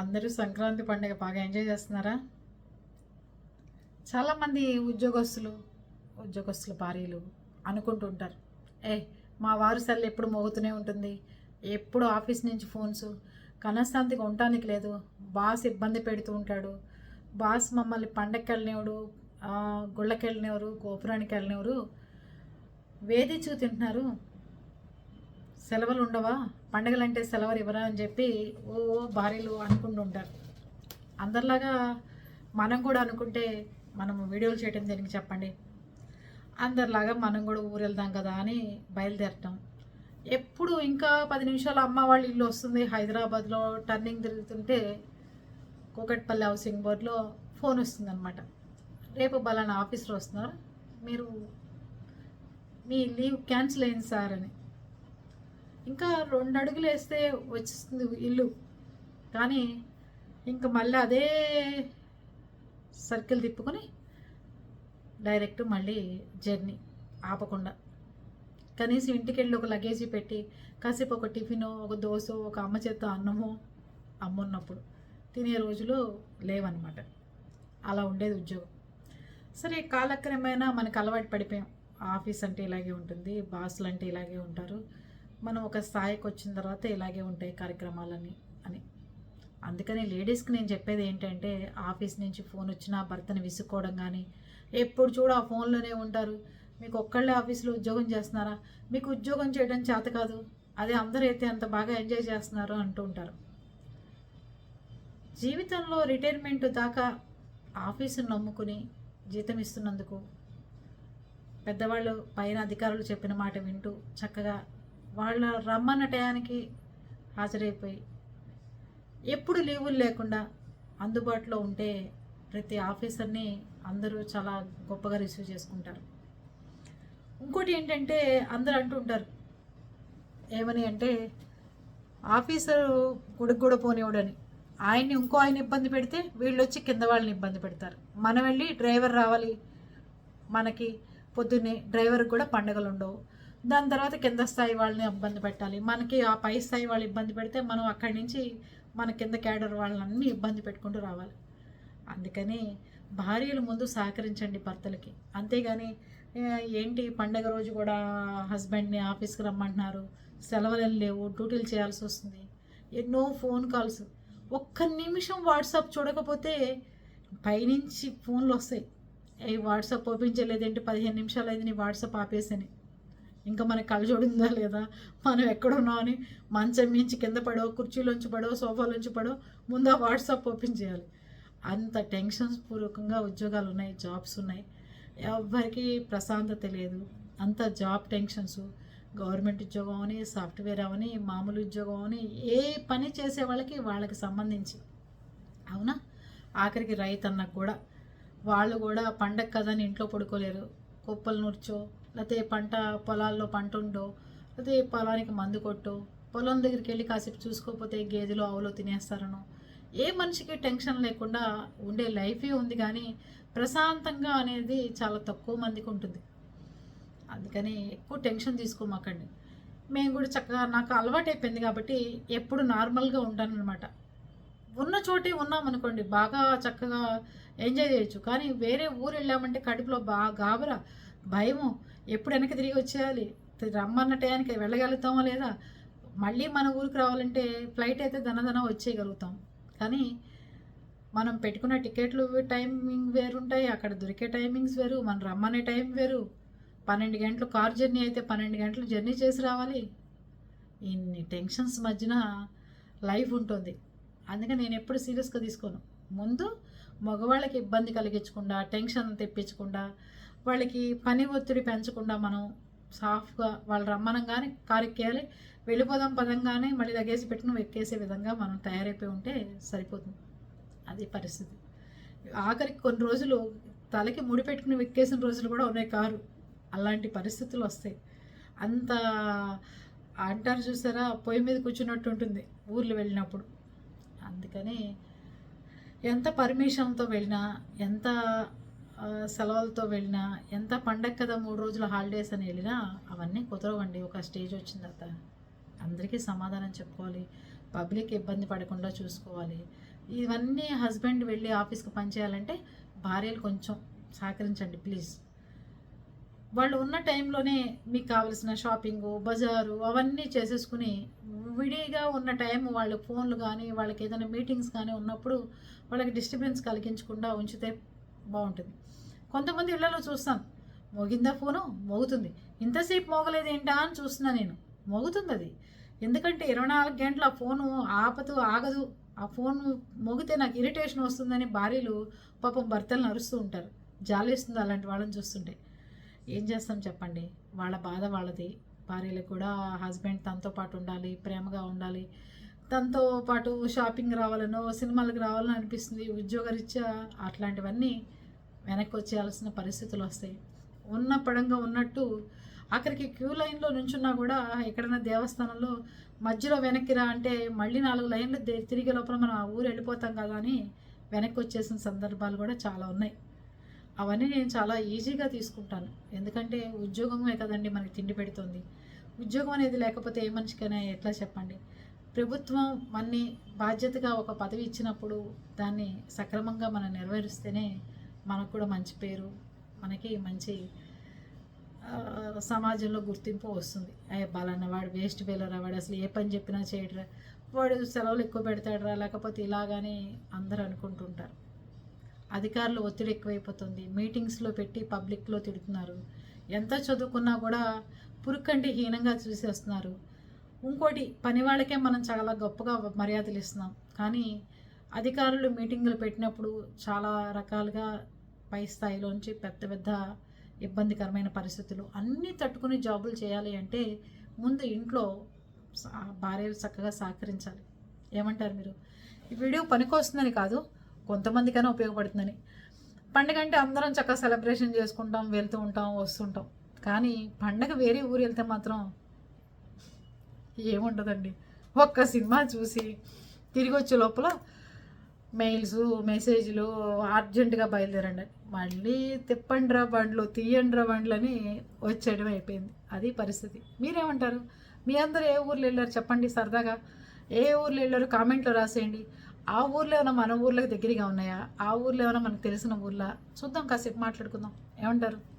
అందరూ సంక్రాంతి పండుగ బాగా ఎంజాయ్ చేస్తున్నారా? చాలామంది ఉద్యోగస్తులు ఉద్యోగస్తుల భార్యలు అనుకుంటుంటారు ఏ మా వారు సెల్ ఎప్పుడు మోగుతూనే ఉంటుంది. ఎప్పుడు ఆఫీస్ నుంచి ఫోన్స్ కనశాంతికి ఉండటానికి లేదు. బాస్ ఇబ్బంది పెడుతూ ఉంటాడు. బాస్ మమ్మల్ని పండగకి వెళ్ళినవాడు గుళ్ళకి వెళ్ళినవారు గోపురానికి వెళ్ళినవారు వేధించు తింటున్నారు. సెలవులు ఉండవా? పండగలంటే సెలవులు ఇవ్వరా అని చెప్పి ఓ ఓ భార్యలు అనుకుంటుంటారు అందరిలాగా మనం కూడా అనుకుంటే మనం వీడియోలు చేయటం దేనికి చెప్పండి? అందరిలాగా మనం కూడా ఊరు వెళ్దాం కదా అని బయలుదేరటం. ఎప్పుడు ఇంకా పది నిమిషాలు అమ్మ వాళ్ళ ఇల్లు వస్తుంది హైదరాబాద్లో టర్నింగ్ తిరుగుతుంటే కూకట్పల్లి హౌసింగ్ బోర్డులో ఫోన్ వస్తుందన్నమాట. రేపు బలానా ఆఫీస్లో వస్తున్నారు. మీరు మీ లీవ్ క్యాన్సిల్ అయింది సార్ అని. ఇంకా రెండు అడుగులు వేస్తే వచ్చేస్తుంది ఇల్లు. కానీ ఇంకా మళ్ళీ అదే సర్కిల్ తిప్పుకొని డైరెక్ట్ మళ్ళీ జర్నీ ఆపకుండా. కనీసం ఇంటికి వెళ్ళి ఒక లగేజీ పెట్టి కాసేపు ఒక టిఫిను ఒక దోశ ఒక అమ్మ చేత అన్నమో అమ్మున్నప్పుడు తినే రోజులు లేవన్నమాట. అలా ఉండేది ఉద్యోగం. సరే కాలక్రమేణా మనకు అలవాటు పడిపోయాం. ఆఫీస్ అంటే ఇలాగే ఉంటుంది బాసులు అంటే ఇలాగే ఉంటారు. మనం ఒక స్థాయికి వచ్చిన తర్వాత ఇలాగే ఉంటాయి కార్యక్రమాలని అని. అందుకని లేడీస్కి నేను చెప్పేది ఏంటంటే ఆఫీస్ నుంచి ఫోన్ వచ్చినా భర్తను విసుక్కోవడం కానీ ఎప్పుడు చూడు ఆ ఫోన్లోనే ఉంటారు. మీకు ఒక్కళ్ళే ఆఫీస్లో ఉద్యోగం చేస్తున్నారా? మీకు ఉద్యోగం చేయడం చేత కాదు. అదే అందరూ అయితే అంత బాగా ఎంజాయ్ చేస్తున్నారు అంటూ ఉంటారు. జీవితంలో రిటైర్మెంట్ దాకా ఆఫీసును నమ్ముకుని జీతం ఇస్తున్నందుకు పెద్దవాళ్ళు పైన అధికారులు చెప్పిన మాట వింటూ చక్కగా వాళ్ళ రమ్మన్న టయానికి హాజరైపోయి ఎప్పుడు లీవులు లేకుండా అందుబాటులో ఉంటే ప్రతి ఆఫీసర్ని అందరూ చాలా గొప్పగా రిసీవ్ చేసుకుంటారు. ఇంకోటి ఏంటంటే అందరూ అంటుంటారు ఏమని అంటే ఆఫీసరు గుడికి కూడా పోనివ్వడని. ఆయన్ని ఇంకో ఆయన ఇబ్బంది పెడితే వీళ్ళు వచ్చి కింద వాళ్ళని ఇబ్బంది పెడతారు. మనం వెళ్ళి డ్రైవర్ రావాలి మనకి పొద్దున్నే డ్రైవర్కి కూడా పండగలు ఉండవు. దాని తర్వాత కింద స్థాయి వాళ్ళని ఇబ్బంది పెట్టాలి. మనకి ఆ పై స్థాయి వాళ్ళు ఇబ్బంది పెడితే మనం అక్కడి నుంచి మన కింద క్యాడర్ వాళ్ళని ఇబ్బంది పెట్టుకుంటూ రావాలి. అందుకని భార్యలు ముందు సహకరించండి భర్తలకి. అంతేగాని ఏంటి పండగ రోజు కూడా హస్బెండ్ని ఆఫీస్కి రమ్మంటున్నారు. సెలవులు లేవు డ్యూటీలు చేయాల్సి వస్తుంది. ఎన్నో ఫోన్ కాల్స్. ఒక్క నిమిషం వాట్సాప్ చూడకపోతే పైనుంచి ఫోన్లు వస్తాయి. ఏ వాట్సాప్ ఓపెన్ చేయలేదేంటి? పదిహేను నిమిషాలు అయింది నీ వాట్సాప్ ఆపేసని. ఇంకా మన కళ్ళజోడు ఉందా లేదా? మనం ఎక్కడున్నాం అని మంచం మించి కింద పడో కుర్చీలోంచి పడో సోఫాలోంచి పడో ముందు ఆ వాట్సాప్ ఓపెన్ చేయాలి. అంత టెన్షన్స్ పూర్వకంగా ఉద్యోగాలు ఉన్నాయి జాబ్స్ ఉన్నాయి. ఎవరికి ప్రశాంతత లేదు. అంత జాబ్ టెన్షన్స్. గవర్నమెంట్ ఉద్యోగం అని సాఫ్ట్వేర్ అవని మామూలు ఉద్యోగం అని ఏ పని చేసే వాళ్ళకి వాళ్ళకి సంబంధించి. అవునా? ఆఖరికి రైతన్నకు కూడా. వాళ్ళు కూడా పండగ కదని ఇంట్లో పడుకోలేరు. కుప్పలు నూర్చో లేకపోతే పంట పొలాల్లో పంట ఉండో లేకపోతే పొలానికి మందు కొట్టు పొలం దగ్గరికి వెళ్ళి కాసేపు చూసుకోకపోతే గేదెలు ఆవులు తినేస్తారనో. ఏ మనిషికి టెన్షన్ లేకుండా ఉండే లైఫే ఉంది కానీ ప్రశాంతంగా అనేది చాలా తక్కువ మందికి ఉంటుంది. అందుకని ఎక్కువ టెన్షన్ తీసుకోమాకండి. మేము కూడా చక్కగా నాకు అలవాటు అయిపోయింది కాబట్టి ఎప్పుడు నార్మల్గా ఉంటాను అనమాట ఉన్న చోటే ఉన్నామనుకోండి బాగా చక్కగా ఎంజాయ్ చేయొచ్చు. కానీ వేరే ఊరు వెళ్ళామంటే కడుపులో బాగా గాబరా. భయము. ఎప్పుడు వెనక్కి తిరిగి వచ్చేయాలి? రమ్మన్న టయానికి వెళ్ళగలుగుతామా లేదా? మళ్ళీ మన ఊరికి రావాలంటే ఫ్లైట్ అయితే దనదన వచ్చేయగలుగుతాం. కానీ మనం పెట్టుకున్న టికెట్లు టైమింగ్ వేరుంటాయి. అక్కడ దొరికే టైమింగ్స్ వేరు. మనం రమ్మనే టైం వేరు. పన్నెండు గంటలు కార్ జర్నీ అయితే పన్నెండు గంటలు జర్నీ చేసి రావాలి. ఇన్ని టెన్షన్స్ మధ్యన లైఫ్ ఉంటుంది. అందుకని నేను ఎప్పుడు సీరియస్గా తీసుకోను. ముందు మగవాళ్ళకి ఇబ్బంది కలిగించకుండా టెన్షన్ తెప్పించకుండా వాళ్ళకి పని ఒత్తిడి పెంచకుండా మనం సాఫ్గా వాళ్ళు రమ్మనంగానే కారెక్కేయాలి. వెళ్ళిపోదాం పదంగానే మళ్ళీ లగేజ్ పెట్టుకుని ఎక్కేసే విధంగా మనం తయారైపోయి ఉంటే సరిపోతుంది. అది పరిస్థితి. ఆఖరికి కొన్ని రోజులు తలకి ముడి పెట్టుకుని ఎక్కేసిన రోజులు కూడా ఉన్నాయి కారు. అలాంటి పరిస్థితులు వస్తాయి. అంత అంటారు చూసారా పొయ్యి మీద కూర్చున్నట్టు ఉంటుంది ఊర్లు వెళ్ళినప్పుడు. అందుకని ఎంత పర్మిషన్తో వెళ్ళినా ఎంత సెలవులతో వెళ్ళినా ఎంత పండగ కదా మూడు రోజుల హాలిడేస్ అని వెళ్ళినా అవన్నీ కుదరవండి. ఒక స్టేజ్ వచ్చిన తర్వాత అందరికీ సమాధానం చెప్పుకోవాలి. పబ్లిక్ ఇబ్బంది పడకుండా చూసుకోవాలి. ఇవన్నీ హస్బెండ్ వెళ్ళి ఆఫీస్కి పనిచేయాలంటే భార్యలు కొంచెం సహకరించండి ప్లీజ్. వాళ్ళు ఉన్న టైంలోనే మీకు కావలసిన షాపింగు బజారు అవన్నీ చేసేసుకుని విడిగా ఉన్న టైం వాళ్ళ ఫోన్లు కానీ వాళ్ళకి ఏదైనా మీటింగ్స్ కానీ ఉన్నప్పుడు వాళ్ళకి డిస్టర్బెన్స్ కలిగించకుండా ఉంచితే బాగుంటుంది. కొంతమంది ఇళ్ళలో చూస్తాం మోగిందా ఫోను? మోగుతుంది. ఇంతసేపు మోగలేదు ఏంటా అని చూస్తున్నా నేను. మోగుతుంది అది ఎందుకంటే ఇరవై నాలుగు గంటలు ఆ ఫోను ఆపదు ఆగదు. ఆ ఫోన్ మోగితే నాకు ఇరిటేషన్ వస్తుందని భార్యలు పాపం భర్తలను అరుస్తూ ఉంటారు. జాలేస్తుంది అలాంటి వాళ్ళని చూస్తుంటే. ఏం చేస్తాం చెప్పండి? వాళ్ళ బాధ వాళ్ళది. భార్యలకు కూడా హస్బెండ్ తనతో పాటు ఉండాలి ప్రేమగా ఉండాలి. తనతో పాటు షాపింగ్ రావాలనో సినిమాలకు రావాలని అనిపిస్తుంది. ఉద్యోగరీత్యా అట్లాంటివన్నీ వెనక్కి వచ్చేయాల్సిన పరిస్థితులు వస్తాయి. ఉన్న పడంగా ఉన్నట్టు ఆఖరికి క్యూ లైన్లో నుంచున్నా కూడా ఎక్కడైనా దేవస్థానంలో మధ్యలో వెనక్కి రా అంటే మళ్ళీ నాలుగు లైన్లు తిరిగే లోపల మనం ఆ ఊరు వెళ్ళిపోతాం కదా అని వెనక్కి వచ్చేసిన సందర్భాలు కూడా చాలా ఉన్నాయి. అవన్నీ నేను చాలా ఈజీగా తీసుకుంటాను. ఎందుకంటే ఉద్యోగమే కదండి మనకి తిండి పెడుతుంది. ఉద్యోగం అనేది లేకపోతే ఏ మనిషికైనా ఎట్లా చెప్పండి? ప్రభుత్వం మన్ని బాధ్యతగా ఒక పదవి ఇచ్చినప్పుడు దాన్ని సక్రమంగా మనం నెరవేరుస్తేనే మనకు కూడా మంచి పేరు మనకి మంచి సమాజంలో గుర్తింపు వస్తుంది. అయ్యే బాలన్న వాడు వేస్ట్ వేలరా వాడు అసలు ఏ పని చెప్పినా చేయడరా వాడు సెలవులు ఎక్కువ పెడతాడరా లేకపోతే ఇలాగని అందరూ అనుకుంటుంటారు. అధికారులు ఒత్తిడి ఎక్కువైపోతుంది. మీటింగ్స్లో పెట్టి పబ్లిక్లో తిడుతున్నారు. ఎంత చదువుకున్నా కూడా పురుకంటే హీనంగా చూసేస్తున్నారు. ఇంకోటి పని వాళ్ళకే మనం చాలా గొప్పగా మర్యాదలు ఇస్తున్నాం. కానీ అధికారులు మీటింగులు పెట్టినప్పుడు చాలా రకాలుగా పై స్థాయిలోంచి పెద్ద పెద్ద ఇబ్బందికరమైన పరిస్థితులు అన్నీ తట్టుకుని జాబులు చేయాలి అంటే ముందు ఇంట్లో భార్య చక్కగా సహకరించాలి. ఏమంటారు మీరు? ఈ వీడియో పనికొస్తుందని కాదు కొంతమందికైనా ఉపయోగపడుతుందని. పండగ అంటే అందరం చక్కగా సెలబ్రేషన్ చేసుకుంటాం వెళ్తూ ఉంటాం వస్తుంటాం. కానీ పండగ వేరే ఊరు వెళ్తే మాత్రం ఏముండదండి. ఒక్క సినిమా చూసి తిరిగి వచ్చే లోపల మెయిల్స్ మెసేజ్లు అర్జెంటుగా బయలుదేరండి. మళ్ళీ తిప్పండిరా బండ్లు తీయండిరా బండ్లు అని వచ్చేయడం అయిపోయింది. అది పరిస్థితి. మీరేమంటారు? మీ అందరూ ఏ ఊర్లో వెళ్ళారు చెప్పండి సరదాగా. ఏ ఊర్లో వెళ్ళారు కామెంట్లో రాసేయండి. ఆ ఊర్లో ఏమైనా మన ఊర్లకు దగ్గరగా ఉన్నాయా? ఆ ఊర్లో ఏమైనా మనకు తెలిసిన ఊర్లా? చూద్దాం కాసేపు మాట్లాడుకుందాం. ఏమంటారు?